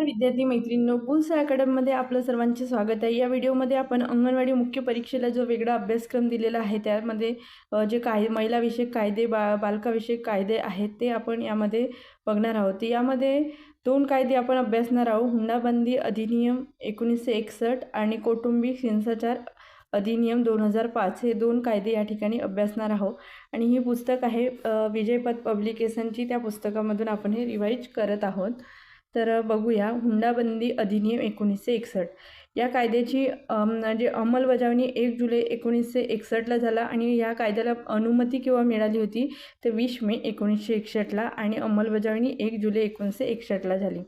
नमस्कार विद्यार्थी मैत्रिणींनो बुल्स अकॅडमीमध्ये आपलं सर्वांचे स्वागत आहे. या व्हिडिओमध्ये आपण अंगणवाडी मुख्य परीक्षेला जो वेगळा अभ्यासक्रम दिलेला आहे त्यामध्ये जे काय महिलाविषयक कायदे बा बालकाविषयक कायदे आहेत ते आपण यामध्ये बघणार आहोत. यामध्ये दोन कायदे आपण अभ्यासणार आहोत. हुंडाबंदी अधिनियम एकोणीसशे एकसष्ट आणि कौटुंबिक हिंसाचार अधिनियम दोन हजार पाच हे दोन कायदे या ठिकाणी अभ्यासणार आहोत. आणि ही पुस्तक आहे विजयपथ पब्लिकेशनची. त्या पुस्तकामधून आपण हे रिवाईज करत आहोत. तर बघूया. हुंडाबंदी अधिनियम एकोणीसशे एकसष्ट. या कायद्याची म्हणजे अंमलबजावणी एक जुलै एकोणीसशे एकसष्टला झाला आणि या कायद्याला अनुमती किंवा मिळाली होती? तर वीस मे एकोणीसशे एकसष्टला आणि अंमलबजावणी एक जुलै एकोणीसशे एकसष्टला झाली.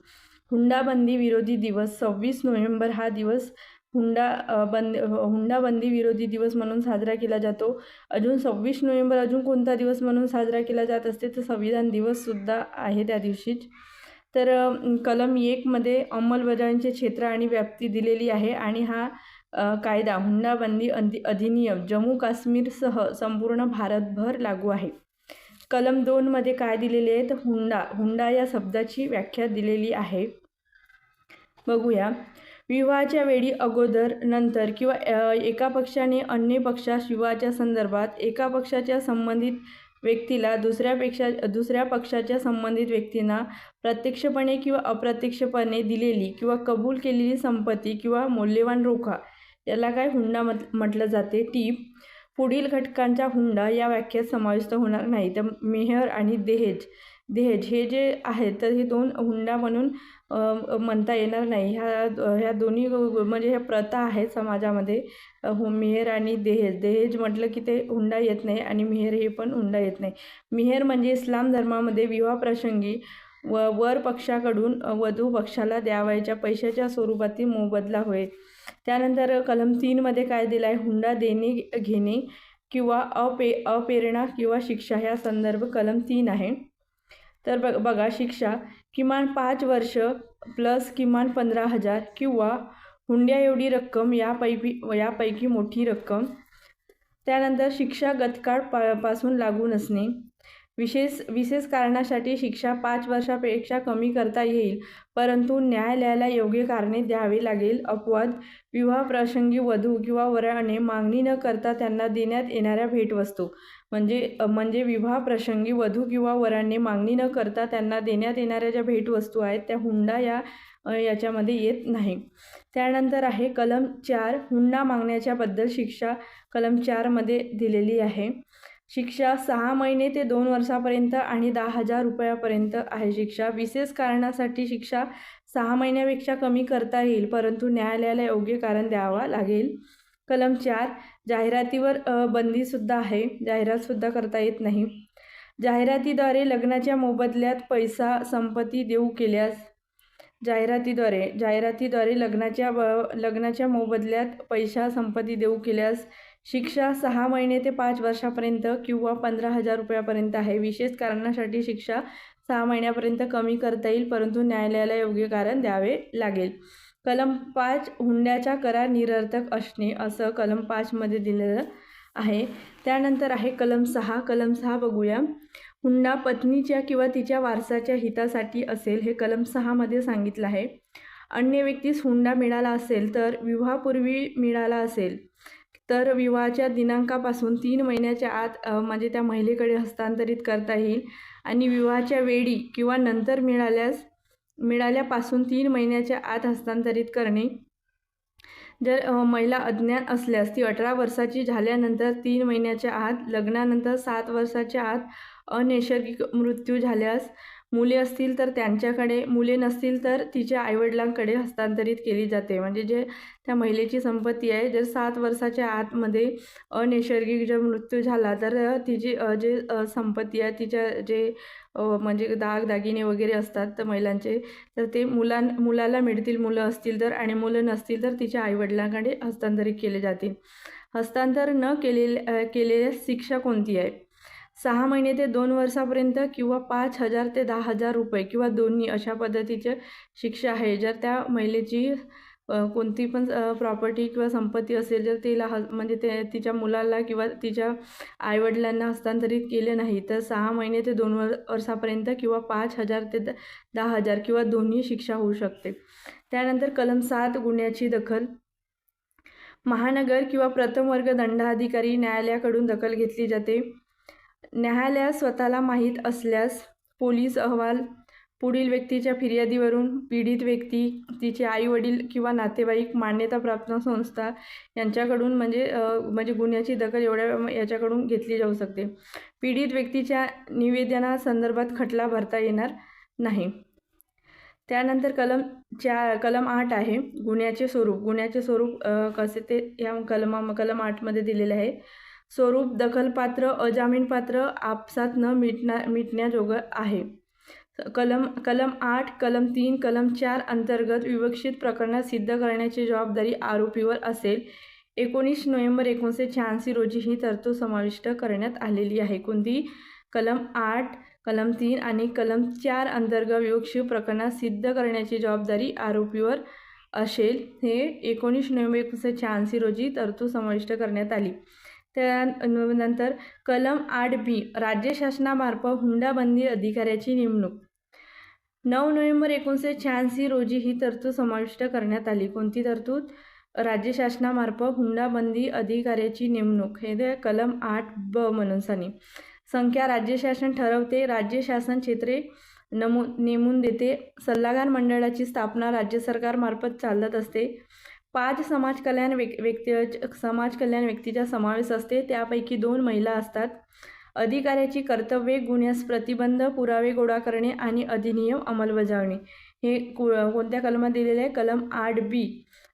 हुंडाबंदी विरोधी दिवस सव्वीस नोव्हेंबर हा दिवस हुंडा बंद हुंडाबंदी विरोधी दिवस म्हणून साजरा केला जातो. अजून सव्वीस नोव्हेंबर अजून कोणता दिवस म्हणून साजरा केला जात असते? तर संविधान दिवससुद्धा आहे त्या दिवशीच. तर कलम एकमध्ये अंमलबजावणीचे क्षेत्र आणि व्याप्ती दिलेली आहे आणि हा कायदा हुंडाबंदी अधि अधिनियम जम्मू काश्मीरसह संपूर्ण भारतभर लागू आहे. कलम दोनमध्ये काय दिलेले आहे तर हुंडा हुंडा या शब्दाची व्याख्या दिलेली आहे. बघूया. विवाहाच्या वेळी अगोदर नंतर किंवा एका पक्षाने अन्य पक्षास विवाहाच्या संदर्भात एका पक्षाच्या संबंधित व्यक्तीला दुसऱ्यापेक्षा दुसऱ्या पक्षाच्या संबंधित व्यक्तींना प्रत्यक्षपणे किंवा अप्रत्यक्षपणे दिलेली किंवा कबूल केलेली संपत्ती किंवा मौल्यवान रोखा याला काय हुंडा मत म्हटलं जाते? टीप पुढील घटकांचा हुंडा या व्याख्यात समाविष्ट होणार नाही. तर मेहर आणि दहेज दहेज हे जे आहेत तर हे दोन हुंडा म्हणून म्हणता येणार नाही. ह्या ह्या दोन्ही म्हणजे ह्या प्रथा आहेत समाजामध्ये. हो मेहर आणि दहेज. दहेज म्हटलं की ते हुंडा येत नाही आणि मिहेर हे पण हुंडा येत नाही. मिहेर म्हणजे इस्लाम धर्मामध्ये विवाहप्रसंगी व वर पक्षाकडून वधू पक्षाला द्यावयाच्या पैशाच्या स्वरूपातील मोबदला होय. त्यानंतर कलम तीनमध्ये काय दिलं आहे हुंडा देणे घेणे किंवा अपे अप्रेरणा किंवा शिक्षा ह्या संदर्भ कलम तीन आहे. तर ब बघा शिक्षा किमान पाच वर्ष प्लस किमान पंधरा हजार किंवा हुंड्या एवढी रक्कम यापैकी यापैकी मोठी रक्कम. त्यानंतर शिक्षा गतकाळ पा पासून लागू नसणे. विशेष विशेष कारणासाठी शिक्षा पाच वर्षापेक्षा कमी करता येईल परंतु न्यायालयाला योग्य कारणे द्यावे लागेल. अपवाद विवाह प्रसंगी वधू किंवा वराने मागणी न करता त्यांना देण्यात येणाऱ्या भेटवस्तू. म्हणजे म्हणजे म्हणजे विवाहप्रसंगी वधू किंवा वरांनी मागणी न करता त्यांना देण्यात येणाऱ्या ज्या भेटवस्तू आहेत त्या हुंडा या याच्यामध्ये येत नाही. त्यानंतर आहे कलम चार हुंडा मागण्याच्याबद्दल शिक्षा कलम चारमध्ये दिलेली आहे. शिक्षा सहा महिने ते दोन वर्षापर्यंत आणि दहा हजार रुपयापर्यंत आहे शिक्षा. विशेष कारणासाठी शिक्षा सहा महिन्यापेक्षा कमी करता येईल परंतु न्यायालयाला योग्य कारण द्यावा लागेल. कलम चार जाहिरातीवर बंदीसुद्धा आहे. जाहिरातसुद्धा करता येत नाही. जाहिरातीद्वारे लग्नाच्या मोबदल्यात पैसा संपत्ती देऊ केल्यास? जाहिरातीद्वारे. जाहिरातीद्वारे लग्नाच्या लग्नाच्या मोबदल्यात पैसा संपत्ती देऊ केल्यास? शिक्षा सहा महिने ते पाच वर्षापर्यंत किंवा पंधरा हजार रुपयापर्यंत आहे. विशेष कारणासाठी शिक्षा सहा महिन्यापर्यंत कमी करता येईल परंतु न्यायालयाला योग्य कारण द्यावे लागेल. कलम पाच हुंड्याचा करार निरर्थक असणे असं कलम पाचमध्ये दिलेलं आहे. त्यानंतर आहे कलम सहा. कलम सहा बघूया. हुंडा पत्नीच्या किंवा तिच्या वारसाच्या हितासाठी असेल हे कलम सहामध्ये सांगितलं आहे. अन्य व्यक्तीस हुंडा मिळाला असेल तर विवाहापूर्वी मिळाला असेल. तर विवाहाच्या दिनांकापासून तीन महिन्याच्या आत म्हणजे त्या महिलेकडे हस्तांतरित करता येईल आणि विवाहाच्या वेळी किंवा नंतर मिळाल्यास मिळाल्यापासून तीन महिन्याच्या आत हस्तांतरित करणे. जर महिला अज्ञात असल्यास ती अठरा वर्षाची झाल्यानंतर तीन महिन्याच्या आत लग्नानंतर सात वर्षाच्या आत अनैसर्गिक मृत्यू झाल्यास मुले असतील तर त्यांच्याकडे मुले नसतील तर तिच्या आईवडिलांकडे हस्तांतरित केली जाते. म्हणजे जे त्या महिलेची संपत्ती आहे जर सात वर्षाच्या आतमध्ये अनैसर्गिक जर मृत्यू झाला तर तिची जे संपत्ती आहे तिच्या जे म्हणजे दाग दागिने वगैरे असतात तर महिलांचे तर ते मुलां मुलाला मिळतील मुलं असतील तर आणि मुलं नसतील तर तिच्या आईवडिलांकडे हस्तांतरित केले जातील हस्तांतर न केलेल्या केलेल्या शिक्षा कोणती आहे? सहा महिने ते दोन वर्षापर्यंत किंवा पाच हजार ते दहा हजार रुपये किंवा दोन्ही अशा पद्धतीचे शिक्षा आहे. जर त्या महिलेची कोणती पण प्रॉपर्टी किंवा संपत्ती असेल जर तिला ह म्हणजे ते तिच्या मुलाला किंवा तिच्या आईवडिलांना हस्तांतरित केले नाही तर सहा महिने ते दोन वर वर्षापर्यंत किंवा पाच हजार ते द दहा हजार किंवा दोन्ही शिक्षा होऊ शकते. त्यानंतर कलम सात गुन्ह्याची दखल. महानगर किंवा प्रथम वर्ग दंडाधिकारी न्यायालयाकडून दखल घेतली जाते. न्यायालयात स्वतःला माहीत असल्यास पोलीस अहवाल पुढील व्यक्तीच्या फिर्यादीवरून पीडित व्यक्ती तिचे आई वडील किंवा नातेवाईक मान्यताप्राप्त संस्था यांच्याकडून म्हणजे म्हणजे गुन्ह्याची दखल एवढ्या याच्याकडून घेतली जाऊ शकते. पीडित व्यक्तीच्या निवेदनासंदर्भात खटला भरता येणार नाही. त्यानंतर कलम चार कलम आठ आहे गुन्ह्याचे स्वरूप. गुन्ह्याचे स्वरूप कसे ते या कलमा कलम आठमध्ये दिलेले आहे. स्वरूप दखलपात्र अजामीनपात्र आपसात न मिटना मिटण्याजोगं आहे. कलम कलम आठ कलम तीन कलम चार अंतर्गत विवक्षित प्रकरणात सिद्ध करण्याची जबाबदारी आरोपीवर असेल. एकोणीस नोव्हेंबर एकोणीसशे शहाऐंशी रोजी ही तरतूद समाविष्ट करण्यात आलेली आहे. कोणती कलम आठ कलम तीन आणि कलम चार अंतर्गत विवक्षित प्रकरणात सिद्ध करण्याची जबाबदारी आरोपीवर असेल. हे एकोणीस नोव्हेंबर एकोणीसशे शहाऐंशी रोजी तरतूद समाविष्ट करण्यात आली. त्यानंतर कलम आठ बी राज्य शासनामार्फत हुंडाबंदी अधिकाऱ्याची नेमणूक. नऊ नोव्हेंबर एकोणीसशे शहाऐंशी रोजी ही तरतूद समाविष्ट करण्यात आली. कोणती तरतूद? राज्य शासनामार्फत हुंडाबंदी अधिकाऱ्याची नेमणूक. हे ते कलम आठ ब म्हणून संख्या राज्य शासन ठरवते. राज्य शासन क्षेत्रे नमू नेमून देते. सल्लागार मंडळाची स्थापना राज्य सरकारमार्फत चालत असते. पाच समाज कल्याण व्यक् व्यक्ती समाज कल्याण व्यक्तीचा समावेश असते. त्यापैकी दोन महिला असतात. अधिकाऱ्याची कर्तव्ये गुन्ह्यास प्रतिबंध पुरावे गोळा करणे आणि अधिनियम अंमलबजावणे. हे को कोणत्या कलमात दिलेले आहे? कलम आठ बी.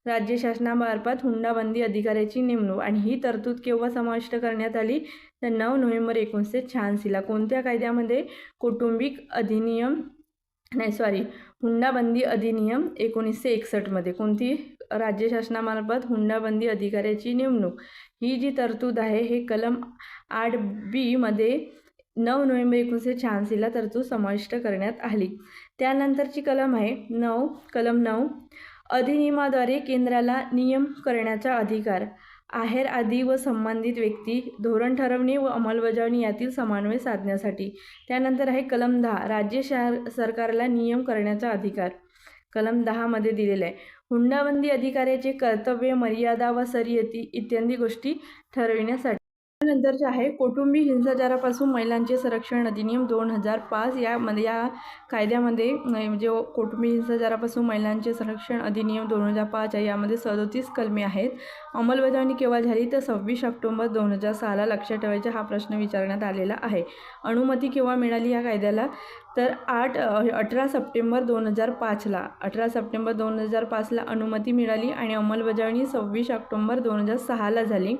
राज्य शासनामार्फत हुंडाबंदी अधिकाऱ्याची नेमणूक आणि ही तरतूद केव्हा समाविष्ट करण्यात आली? तर नऊ नोव्हेंबर एकोणीसशे शहाऐंशीला कोणत्या कायद्यामध्ये कौटुंबिक अधिनियम नाही सॉरी हुंडाबंदी अधिनियम एकोणीसशे एकसष्टमध्ये कोणती? राज्य शासनामार्फत हुंडाबंदी अधिकाऱ्याची नेमणूक. ही जी तरतूद आहे हे कलम आठ बीमध्ये नऊ नोव्हेंबर एकोणीसशे शहाऐंशीला तरतूद समाविष्ट करण्यात आली. त्यानंतरची कलम आहे नऊ कलम नऊ. अधिनियमाद्वारे केंद्राला नियम करण्याचा अधिकार. आहेर आदी व संबंधित व्यक्ती धोरण ठरवणे व अंमलबजावणी यातील समन्वय साधण्यासाठी. त्यानंतर आहे कलम दहा राज्य शा सरकारला नियम करण्याचा अधिकार. कलम दहामध्ये दिलेला आहे. हुंडाबंदी अधिकाऱ्याचे कर्तव्य मर्यादा व शर्यती इत्यादी गोष्टी ठरविण्यासाठी. त्यानंतरचे आहे कौटुंबिक हिंसाचारापासून महिलांचे संरक्षण अधिनियम दोन हजार पाच यामध्ये या कायद्यामध्ये म्हणजे कौटुंबिक हिंसाचारापासून महिलांचे संरक्षण अधिनियम दोन हजार पाच आहे यामध्ये सदोतीस कलमे आहेत. अंमलबजावणी केव्हा झाली तर सव्वीस ऑक्टोबर दोन हजार सहाला लक्षात ठेवायचा हा प्रश्न विचारण्यात आलेला आहे. अनुमती केव्हा मिळाली या कायद्याला? तर आठ अठरा सप्टेंबर दोन हजार पाचला अठरा सप्टेंबर दोन हजार पाचला अनुमती मिळाली आणि अंमलबजावणी सव्वीस ऑक्टोंबर दोन हजार सहाला झाली.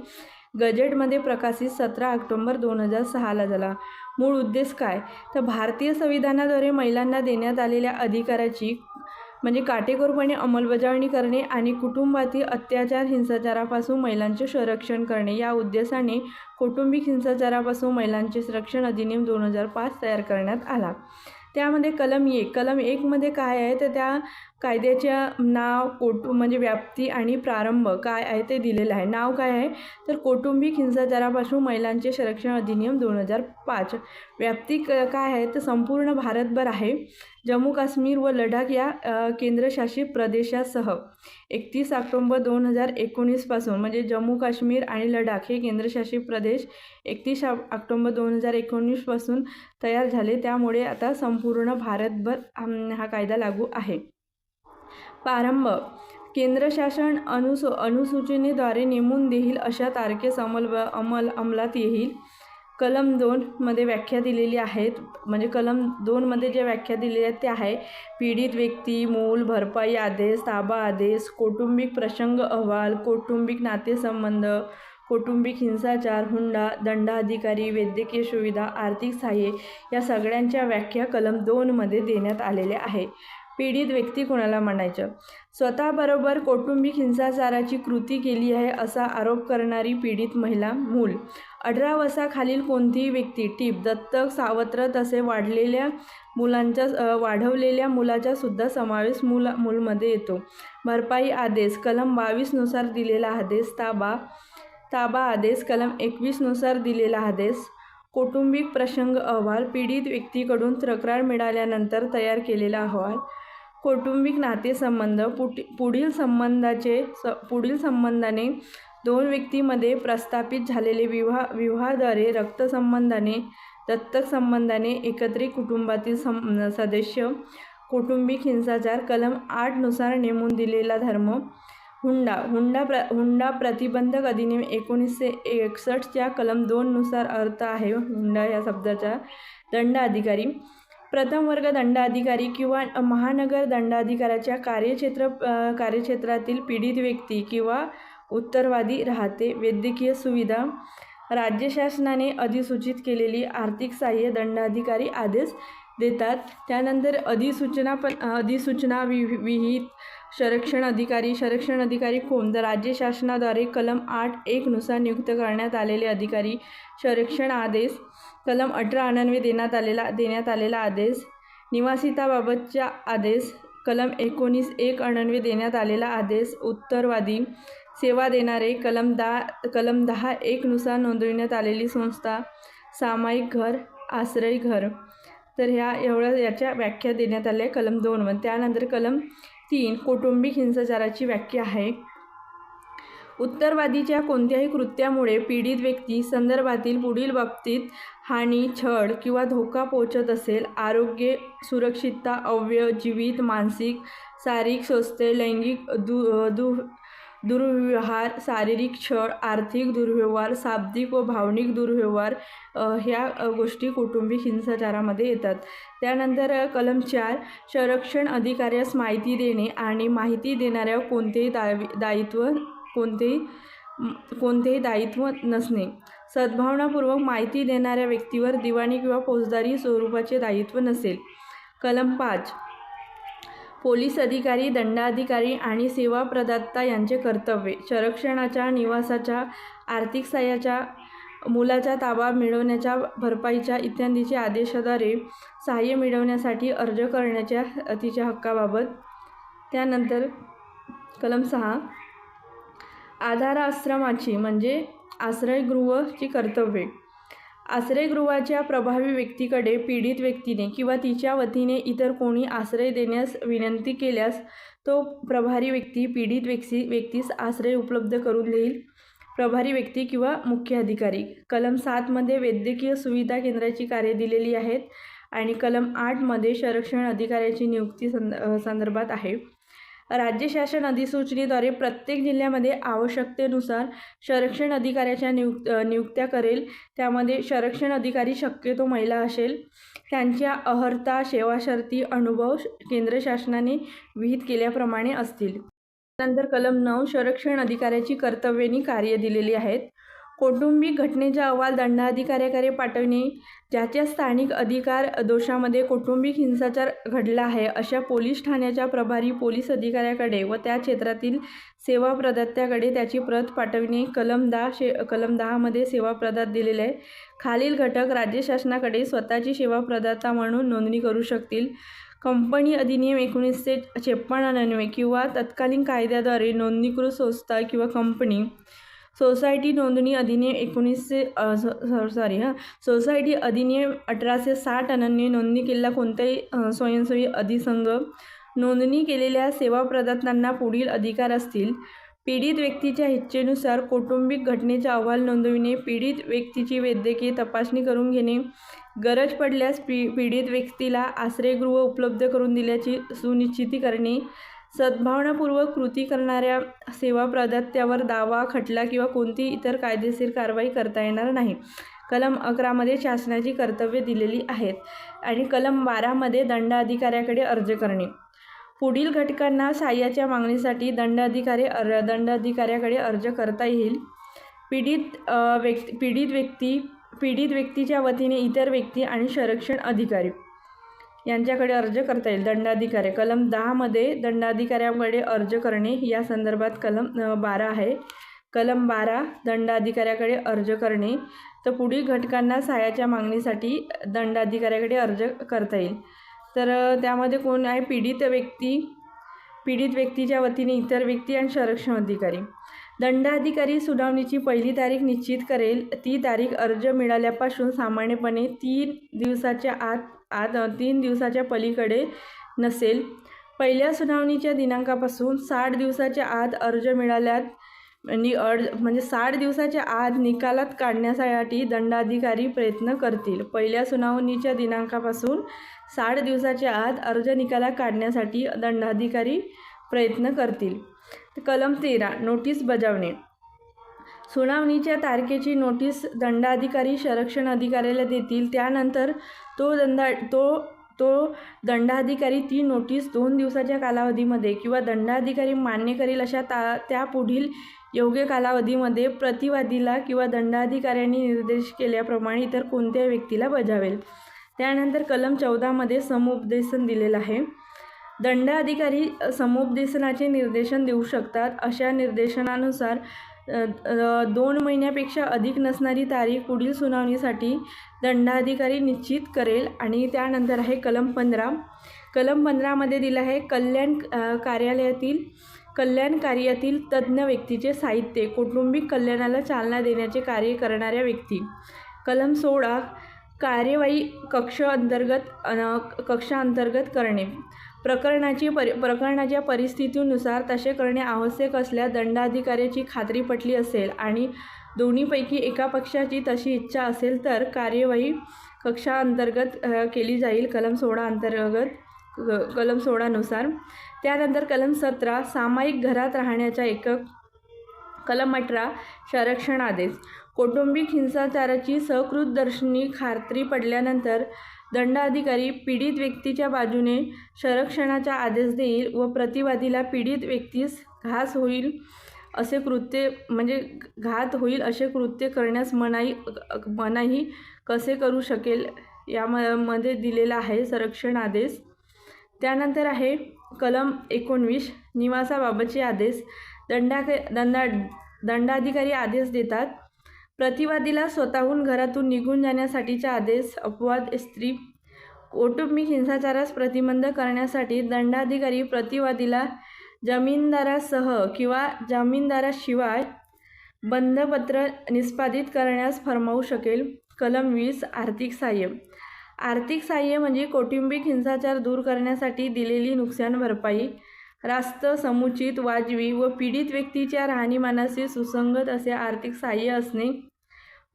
गजेटमध्ये प्रकाशित सतरा ऑक्टोंबर दोन हजार सहाला झाला. मूळ उद्देश काय? तर भारतीय संविधानाद्वारे महिलांना देण्यात आलेल्या अधिकाराची म्हणजे काटेकोरपणे अंमलबजावणी करणे आणि कुटुंबातील अत्याचार हिंसाचारापासून महिलांचे संरक्षण करणे या उद्देशाने कौटुंबिक हिंसाचारापासून महिलांचे संरक्षण अधिनियम दोन हजार पाच तयार करण्यात आला. त्यामध्ये कलम एक कलम एकमध्ये काय आहे? तर त्या कायद्याच्या नाव कोटु म्हणजे व्याप्ती आणि प्रारंभ काय आहे ते दिलेलं आहे. नाव काय आहे? तर कौटुंबिक हिंसाचारापासून महिलांचे संरक्षण अधिनियम दोन हजार पाच. व्याप्ती क काय आहे? तर संपूर्ण भारतभर आहे. जम्मू काश्मीर व लडाख या केंद्रशासित प्रदेशासह एकतीस ऑक्टोंबर दोन हजार एकोणीसपासून म्हणजे जम्मू काश्मीर आणि लडाख हे केंद्रशासित प्रदेश एकतीस ऑक्टोंबर दोन हजार एकोणीसपासून तयार झाले. त्यामुळे आता संपूर्ण भारतभर हा कायदा लागू आहे. प्रारंभ. केंद्र शासन अनुसू अनुसूचनेद्वारे नेमून देईल अशा तारखेस अंमल अंमल अंमलात येईल. कलम दोनमध्ये व्याख्या दिलेली आहेत. म्हणजे कलम दोनमध्ये ज्या व्याख्या दिलेल्या आहेत त्या आहे पीडित व्यक्ती मूल भरपाई आदेश ताबा आदेश कौटुंबिक प्रसंग अहवाल कौटुंबिक नातेसंबंध कौटुंबिक हिंसाचार हुंडा दंडाधिकारी वैद्यकीय सुविधा आर्थिक सहाय्य या सगळ्यांच्या व्याख्या कलम दोनमध्ये देण्यात आलेल्या आहे पीडित व्यक्ती कोणाला म्हणायचं? स्वतःबरोबर कौटुंबिक हिंसाचाराची कृती केली आहे असा आरोप करणारी पीडित महिला मूल. अठरा वर्षाखालील कोणतीही व्यक्ती टीप दत्तक सावत्र तसे वाढलेल्या मुलांच्या वाढवलेल्या मुलाचा सुद्धा समावेश मूल मूलमध्ये येतो. भरपाई आदेश कलम बावीसनुसार दिलेला आदेश ताबा ताबा आदेश कलम एकवीसनुसार दिलेला आदेश कौटुंबिक प्रसंग अहवाल पीडित व्यक्तीकडून तक्रार मिळाल्यानंतर तयार केलेला अहवाल कौटुंबिक नातेसंबंध पुटी पुढील संबंधाचे स पुढील संबंधाने दोन व्यक्तीमध्ये प्रस्थापित झालेले विवाह विवाहाद्वारे रक्तसंबंधाने दत्तक संबंधाने एकत्रित कुटुंबातील सम सदस्य कौटुंबिक हिंसाचार कलम आठनुसार नेमून दिलेला धर्म हुंडा हुंडा प्र हुंडा प्रतिबंधक अधिनियम एकोणीसशे एकसष्टच्या कलम दोननुसार अर्थ आहे हुंडा या शब्दाचा दंड अधिकारी. प्रथम वर्ग दंडाधिकारी किंवा महानगर दंडाधिकाऱ्याच्या कार्यक्षेत्र कार्यक्षेत्रातील पीडित व्यक्ती किंवा उत्तरवादी राहते. वैद्यकीय सुविधा राज्य शासनाने अधिसूचित केलेली आर्थिक सहाय्य दंडाधिकारी आदेश देतात. त्यानंतर अधिसूचना पण अधिसूचना वि विहित संरक्षण अधिकारी संरक्षण अधिकारी कोण तर राज्य शासनाद्वारे कलम आठ एकनुसार नियुक्त करण्यात आलेले अधिकारी संरक्षण आदेश कलम अठरा अण्णवे देण्यात आलेला देण्यात आलेला आदेश निवासिताबाबतचा आदेश कलम एकोणीस एक अणनवे देण्यात आलेला आदेश उत्तरवादी सेवा देणारे कलम दहा कलम दहा एकनुसार नोंदविण्यात आलेली संस्था सामायिक घर आश्रय घर. तर ह्या एवढ्या याच्या व्याख्या देण्यात आल्या कलम दोनवर त्यानंतर कलम तीन कौटुंबिक हिंसाचाराची व्याख्या आहे. उत्तरवादीच्या कोणत्याही कृत्यामुळे पीडित व्यक्ती संदर्भातील पुढील बाबतीत हानी छळ किंवा धोका पोहोचत असेल. आरोग्य सुरक्षितता अव्यय जीवित मानसिक शारीरिक स्वस्थ लैंगिक दु दु दुर्व्यवहार शारीरिक छळ आर्थिक दुर्व्यवहार शाब्दिक व भावनिक दुर्व्यवहार ह्या गोष्टी कौटुंबिक हिंसाचारामध्ये येतात. त्यानंतर कलम चार संरक्षण अधिकाऱ्यास माहिती देणे आणि माहिती देणाऱ्या कोणतेही दावी दायित्व कोणतेही कोणतेही दायित्व नसणे. सद्भावनापूर्वक माहिती देणाऱ्या व्यक्तीवर दिवाणी किंवा फौजदारी स्वरूपाचे दायित्व नसेल. कलम पाच पोलीस अधिकारी दंडाधिकारी आणि सेवा प्रदाता यांचे कर्तव्य. संरक्षणाच्या निवासाच्या आर्थिक सहाय्याच्या मुलाचा ताबा मिळवण्याच्या भरपाईच्या इत्यादीचे आदेशाद्वारे सहाय्य मिळवण्यासाठी अर्ज करण्याच्या तिच्या हक्काबाबत. त्यानंतर कलम सहा आधार आश्रमाची म्हणजे आश्रयगृहची कर्तव्ये. आश्रयगृहाच्या प्रभावी व्यक्तीकडे पीडित व्यक्तीने किंवा तिच्या वतीने इतर कोणी आश्रय देण्यास विनंती केल्यास तो प्रभारी व्यक्ती पीडित व्यक्ती व्यक्तीस आश्रय उपलब्ध करून देईल. प्रभारी व्यक्ती किंवा मुख्य अधिकारी. कलम सातमध्ये वैद्यकीय सुविधा केंद्राची कार्य दिलेली आहेत आणि कलम आठमध्ये संरक्षण अधिकाऱ्याची नियुक्ती संद संदर्भात आहे. राज्य शासन अधिसूचनेद्वारे प्रत्येक जिल्ह्यामध्ये आवश्यकतेनुसार संरक्षण अधिकाऱ्याच्या नियुक्त नियुक्त्या करेल. त्यामध्ये संरक्षण अधिकारी शक्यतो महिला असेल. त्यांच्या अहर्ता सेवाशर्ती अनुभव केंद्र शासनाने विहित केल्याप्रमाणे असतील. नंतर कलम नऊ संरक्षण अधिकाऱ्याची कर्तव्यनी कार्य दिलेली आहेत. कौटुंबिक घटनेचा अहवाल दंडाधिकाऱ्याकडे पाठवणे ज्याच्या स्थानिक अधिकार दोषामध्ये कौटुंबिक हिंसाचार घडला आहे अशा पोलीस ठाण्याच्या प्रभारी पोलीस अधिकाऱ्याकडे व त्या क्षेत्रातील सेवा प्रदात्याकडे त्याची प्रत पाठविणे. कलम दहा शे कलम दहामध्ये सेवा प्रदात दिलेले आहे. खालील घटक राज्य शासनाकडे स्वतःची सेवा प्रदाता म्हणून नोंदणी करू शकतील. कंपनी अधिनियम एकोणीसशे छप्पन्न किंवा तत्कालीन कायद्याद्वारे नोंदणीकृत संस्था किंवा कंपनी सोसायटी नोंदणी अधिनियम एकोणीसशे सॉरी हां. सोसायटी अधिनियम अठराशे साठ अनन्य नोंदणी केलेला कोणताही स्वयंसेवी अधिसंघ नोंदणी केलेल्या सेवा प्रदात्यांना पुढील अधिकार असतील. पीडित व्यक्तीच्या इच्छेनुसार कौटुंबिक घटनेचा अहवाल नोंदविणे पीडित व्यक्तीची वैद्यकीय तपासणी करून घेणे गरज पडल्यास पी पीडित व्यक्तीला आश्रयगृह उपलब्ध करून दिल्याची सुनिश्चिती करणे सद्भावनापूर्वक कृती करणाऱ्या सेवा प्रदात्यावर दावा खटला किंवा कोणतीही इतर कायदेशीर कारवाई करता येणार नाही. कलम अकरामध्ये शासनाची कर्तव्ये दिलेली आहेत आणि कलम बारामध्ये दंडाधिकाऱ्याकडे अर्ज करणे. पुढील घटकांना सहाय्याच्या मागणीसाठी दंडाधिकारी अर दंडाधिकाऱ्याकडे अर्ज करता येईल. पीडित व्यक्ती पीडित व्यक्ती पीडित व्यक्तीच्या वतीने इतर व्यक्ती आणि संरक्षण अधिकारी. यांच्याकडे अर्ज करता येईल. दंडाधिकारी कलम दहामध्ये दंडाधिकाऱ्याकडे अर्ज करणे या संदर्भात कलम बारा आहे. कलम बारा दंडाधिकाऱ्याकडे अर्ज करणे. तर पुढील घटकांना सहाय्याच्या मागणीसाठी दंडाधिकाऱ्याकडे अर्ज करता येईल. तर त्यामध्ये कोण आहे? पीडित व्यक्ती पीडित व्यक्तीच्या वतीने इतर व्यक्ती आणि संरक्षण अधिकारी. दंडाधिकारी सुनावणीची पहिली तारीख निश्चित करेल. ती तारीख अर्ज मिळाल्यापासून सामान्यपणे तीन दिवसाच्या आत आत तीन दिवसाच्या पलीकडे नसेल. पहिल्या सुनावणीच्या दिनांकापासून साठ दिवसाच्या आत अर्ज मिळाल्यात नि अर्ज म्हणजे साठ दिवसाच्या आत निकालात काढण्यासाठी दंडाधिकारी प्रयत्न करतील. पहिल्या सुनावणीच्या दिनांकापासून साठ दिवसाच्या आत अर्ज निकालात काढण्यासाठी दंडाधिकारी प्रयत्न करतील. कलम तेरा नोटीस बजावणे. सुनावणीच्या तारखेची नोटीस दंडाधिकारी संरक्षण अधिकाऱ्याला देतील. त्यानंतर तो दंडा तो तो दंडाधिकारी ती नोटीस दोन दिवसाच्या कालावधीमध्ये किंवा दंडाधिकारी मान्य करेल अशा ता त्या पुढील योग्य कालावधीमध्ये प्रतिवादीला किंवा दंडाधिकाऱ्यांनी निर्देश केल्याप्रमाणे इतर कोणत्याही व्यक्तीला बजावेल. त्यानंतर कलम चौदामध्ये समुपदेशन दिलेलं आहे. दंडाधिकारी समुपदेशनाचे निर्देशन देऊ शकतात. अशा निर्देशनानुसार दोन महिन्यापेक्षा अधिक नसणारी तारीख पुढील सुनावणीसाठी दंडाधिकारी निश्चित करेल आणि त्यानंतर आहे कलम पंधरा. कलम पंधरामध्ये दिलं आहे कल्याण कार्यालयातील कल्याण कार्यातील तज्ज्ञ व्यक्तीचे साहित्य कौटुंबिक कल्याणाला चालना देण्याचे कार्य करणाऱ्या व्यक्ती. कलम सोळा कार्यवाही कक्ष अंतर्गत कक्षांतर्गत करणे. प्रकरणाची परि प्रकरणाच्या परिस्थितीनुसार तसे करणे आवश्यक असल्यास दंडाधिकाऱ्याची खात्री पटली असेल आणि दोन्हीपैकी एका पक्षाची तशी इच्छा असेल तर कार्यवाही कक्षाअंतर्गत केली जाईल कलम सोळा अंतर्गत क- कलम सोळानुसार. त्यानंतर कलम सतरा सामायिक घरात राहण्याच्या एकक कलम अठरा संरक्षण आदेश. कौटुंबिक हिंसाचाराची सकृत दर्शनी खात्री पडल्यानंतर दंडाधिकारी पीडित व्यक्तीच्या बाजूने संरक्षणाचा आदेश देईल व प्रतिवादीला पीडित व्यक्तीस घास होईल असे कृत्य म्हणजे घात होईल असे कृत्य करण्यास मनाई मनाई कसे करू शकेल यामध्ये दिलेला आहे संरक्षण आदेश. त्यानंतर आहे कलम एकोणवीस निवासाबाबतचे आदेश. दंडा दंडा दंडाधिकारी आदेश देतात. प्रतिवादीला स्वतःहून घरातून निघून जाण्यासाठीचा आदेश अपवाद स्त्री कौटुंबिक हिंसाचारास प्रतिबंध करण्यासाठी दंडाधिकारी प्रतिवादीला जमीनदारासह किंवा जमीनदाराशिवाय बंधपत्र निष्पादित करण्यास फरमावू शकेल. कलम वीस आर्थिक सहाय्य. आर्थिक सहाय्य म्हणजे कौटुंबिक हिंसाचार दूर करण्यासाठी दिलेली नुकसान भरपाई रास्त समुचित वाजवी व पीडित व्यक्तीच्या राहणीमानाशी सुसंगत असे आर्थिक सहाय्य असणे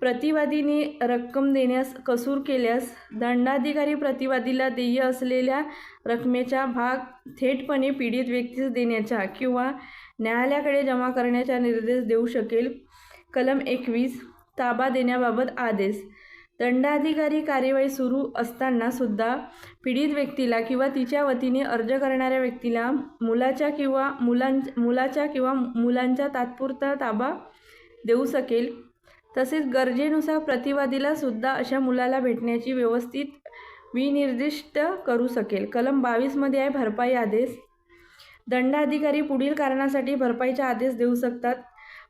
प्रतिवादीने रक्कम देण्यास कसूर केल्यास दंडाधिकारी प्रतिवादीला देय असलेल्या रकमेचा भाग थेटपणे पीडित व्यक्तीस देण्याचा किंवा न्यायालयाकडे जमा करण्याचा निर्देश देऊ शकेल. कलम एकवीस ताबा देण्याबाबत आदेश. दंडाधिकारी कार्यवाही सुरू असताना सुद्धा पीडित व्यक्तीला किंवा तिच्या वतीने अर्ज करणाऱ्या व्यक्तीला मुलाच्या किंवा मुलां मुलाच्या किंवा मुलांच्या तात्पुरता ताबा देऊ शकेल. तसेच गरजेनुसार प्रतिवादीला सुद्धा अशा मुलाला भेटण्याची व्यवस्थित विनिर्दिष्ट करू शकेल. कलम बावीसमध्ये आहे भरपाई आदेश. दंडाधिकारी पुढील कारणासाठी भरपाईचा आदेश देऊ शकतात.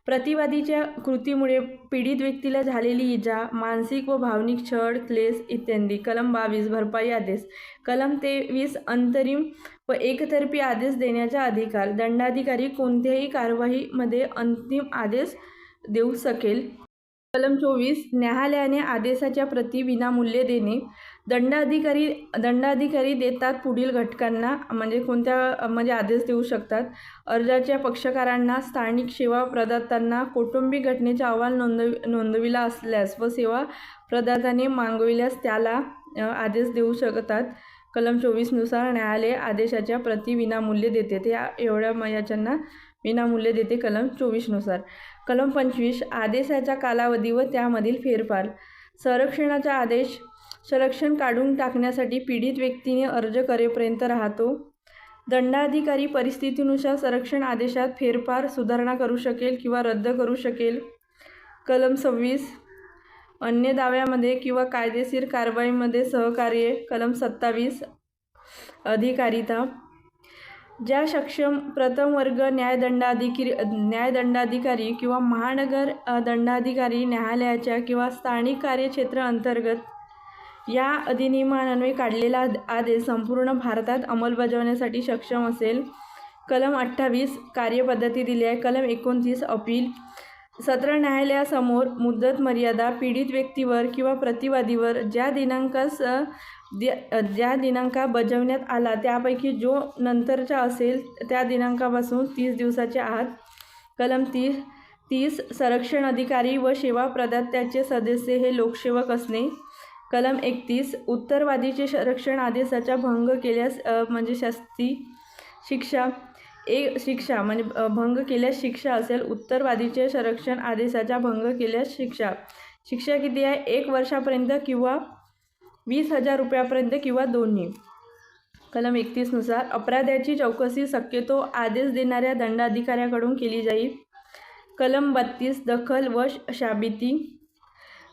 प्रतिवादीच्या कृतीमुळे पीडित व्यक्तीला झालेली इजा मानसिक व भावनिक छळ क्लेश इत्यादी. कलम बावीस भरपाई आदेश. कलम तेवीस अंतरिम व एकतर्फी आदेश देण्याचा अधिकार. दंडाधिकारी कोणत्याही कारवाईमध्ये अंतिम आदेश देऊ शकेल. कलम चोवीस न्यायालयाने आदेशाच्या प्रती विनामूल्य देणे. दंडाधिकारी दंडाधिकारी देतात पुढील घटकांना म्हणजे कोणत्या म्हणजे आदेश देऊ शकतात? अर्जाच्या पक्षकारांना स्थानिक सेवा प्रदात्यांना कौटुंबिक घटनेचा अहवाल नोंदव नोंदविला असल्यास व सेवा प्रदात्याने मागविल्यास त्याला आदेश देऊ शकतात. कलम चोवीसनुसार न्यायालय आदेशाच्या प्रती विनामूल्य देते. ते एवढ्या याच्यांना विनामूल्य देते कलम चोवीसनुसार कलम पंचवीस आदेशाच्या कालावधी व त्यामधील फेरफार. संरक्षणाचा आदेश संरक्षण काढून टाकण्यासाठी पीडित व्यक्तीने अर्ज करेपर्यंत राहतो. दंडाधिकारी परिस्थितीनुसार संरक्षण आदेशात फेरफार सुधारणा करू शकेल किंवा रद्द करू शकेल. कलम सव्वीस अन्य दाव्यामध्ये किंवा कायदेशीर कारवाईमध्ये सहकार्य. कलम सत्तावीस अधिकारिता. ज्या सक्षम प्रथम वर्ग न्यायदंडाधिकारी न्यायदंडाधिकारी किंवा महानगर दंडाधिकारी न्यायालयाच्या किंवा स्थानिक कार्यक्षेत्र अंतर्गत या अधिनियमान्वये काढलेला आदेश संपूर्ण भारतात अंमलबजावण्यासाठी सक्षम असेल. कलम अठ्ठावीस कार्यपद्धती दिली आहे. कलम एकोणतीस अपील. सत्र न्यायालयासमोर मुदत मर्यादा पीडित व्यक्तीवर किंवा प्रतिवादीवर ज्या दिनांकास ज्या दिनांका बजावण्यात आला त्यापैकी जो नंतरचा असेल त्या दिनांकापासून तीस दिवसाच्या आत कलम तीस तीस संरक्षण अधिकारी व सेवा प्रदात्याचे सदस्य हे लोकसेवक असणे. कलम एकतीस उत्तरवादीचे संरक्षण आदेशाचा भंग केल्यास म्हणजे शास्ती शिक्षा एक शिक्षा म्हणजे भंग केल्यास शिक्षा असेल उत्तरवादीचे संरक्षण आदेशाचा भंग केल्यास शिक्षा. शिक्षा किती आहे? एक वर्षापर्यंत किंवा वीस हजार रुपयापर्यंत किंवा दोन्ही. कलम एकतीसनुसार अपराध्याची चौकशी शक्यतो आदेश देणाऱ्या दंडाधिकाऱ्याकडून केली जाईल. कलम बत्तीस दखल व शाबिती.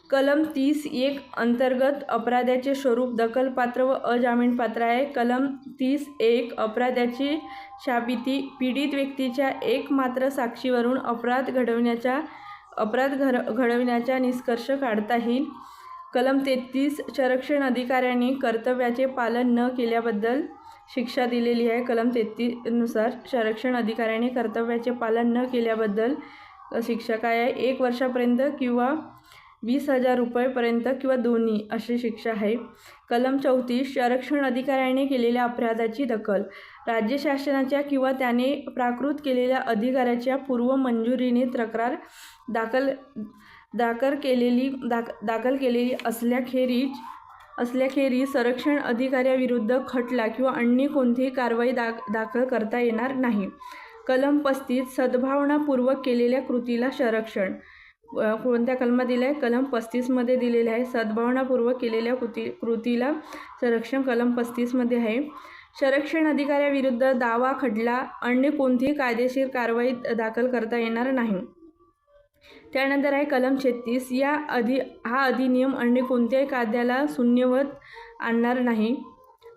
कलम तीस एक अंतर्गत अपराध्याचे स्वरूप दखलपात्र व अजामीनपात्र आहे. कलम तीस एक अपराध्याची शाबिती. पीडित व्यक्तीच्या एकमात्र साक्षीवरून अपराध घडवण्याच्या अपराध घड घडविण्याचा निष्कर्ष काढता येईल. कलम तेहतीस संरक्षण अधिकाऱ्यांनी कर्तव्याचे पालन न केल्याबद्दल शिक्षा दिलेली आहे. कलम तेहतीसनुसार संरक्षण अधिकाऱ्याने कर्तव्याचे पालन न केल्याबद्दल शिक्षा काय आहे? एक वर्षापर्यंत किंवा वीस हजार रुपयेपर्यंत किंवा दोन्ही अशी शिक्षा आहे. कलम चौतीस संरक्षण अधिकाऱ्याने केलेल्या अपराधाची दखल. राज्य शासनाच्या किंवा त्याने प्राकृत केलेल्या अधिकाऱ्याच्या पूर्व मंजुरीने तक्रार दाखल दाखल केलेली दाख दाखल केलेली असल्याखेरीज असल्याखेरीज संरक्षण अधिकाऱ्याविरुद्ध खटला किंवा अन्य कोणतीही कारवाई दाख दाखल करता येणार नाही. कलम पस्तीस सद्भावनापूर्वक केलेल्या कृतीला संरक्षण. कोणत्या कलमात दिलं आहे कलम पस्तीसमध्ये दिलेले आहे. सद्भावनापूर्वक केलेल्या कृती कृतीला संरक्षण कलम पस्तीसमध्ये आहे. संरक्षण अधिकाऱ्याविरुद्ध दावा खटला अन्य कोणतीही कायदेशीर कारवाई दाखल करता येणार नाही. त्यानंतर आहे कलम छत्तीस. या अधि हा अधिनियम अन्य कोणत्याही कायद्याला शून्यवत आणणार नाही.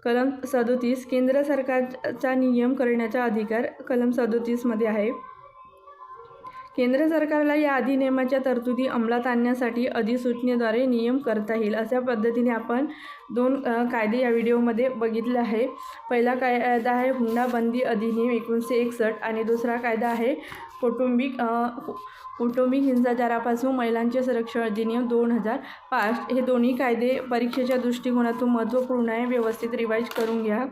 कलम सदोतीस. केंद्र सरकारचा नियम करण्याचा अधिकार कलम सदोतीसमध्ये आहे. केंद्र सरकारला या अधिनियमाच्या तरतुदी अंमलात आणण्यासाठी अधिसूचनेद्वारे नियम करता येईल अशा पद्धतीने आपण दोन कायदे या व्हिडिओमध्ये बघितले आहे. पहिला कायदा आहे हुंडाबंदी अधिनियम एकोणीसशे एकसष्ट आणि दुसरा कायदा आहे कौटुंबिक कौटुंबिक हिंसाचारापासून महिलांचे संरक्षण अधिनियम दोन हजार पाच. हे दोन्ही कायदे परीक्षेच्या दृष्टिकोनातून महत्त्वपूर्ण आहे. व्यवस्थित रिवाईज करून घ्या.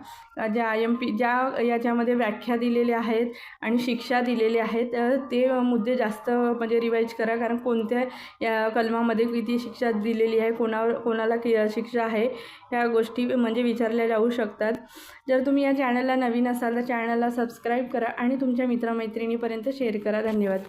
ज्या आय एम पी ज्या याच्यामध्ये व्याख्या दिलेल्या आहेत आणि शिक्षा दिलेल्या आहेत ते मुद्दे जास्त म्हणजे रिवाईज करा. कारण कोणत्या या कलमामध्ये किती शिक्षा दिलेली आहे कोणावर कोणाला कि शिक्षा आहे ह्या गोष्टी म्हणजे विचारल्या जाऊ शकतात. जर तुम्ही या चॅनलला नवीन असाल तर चॅनलला सबस्क्राईब करा आणि तुमच्या मित्रमैत्रिणीपर्यंत शेअर करा धन्यवाद.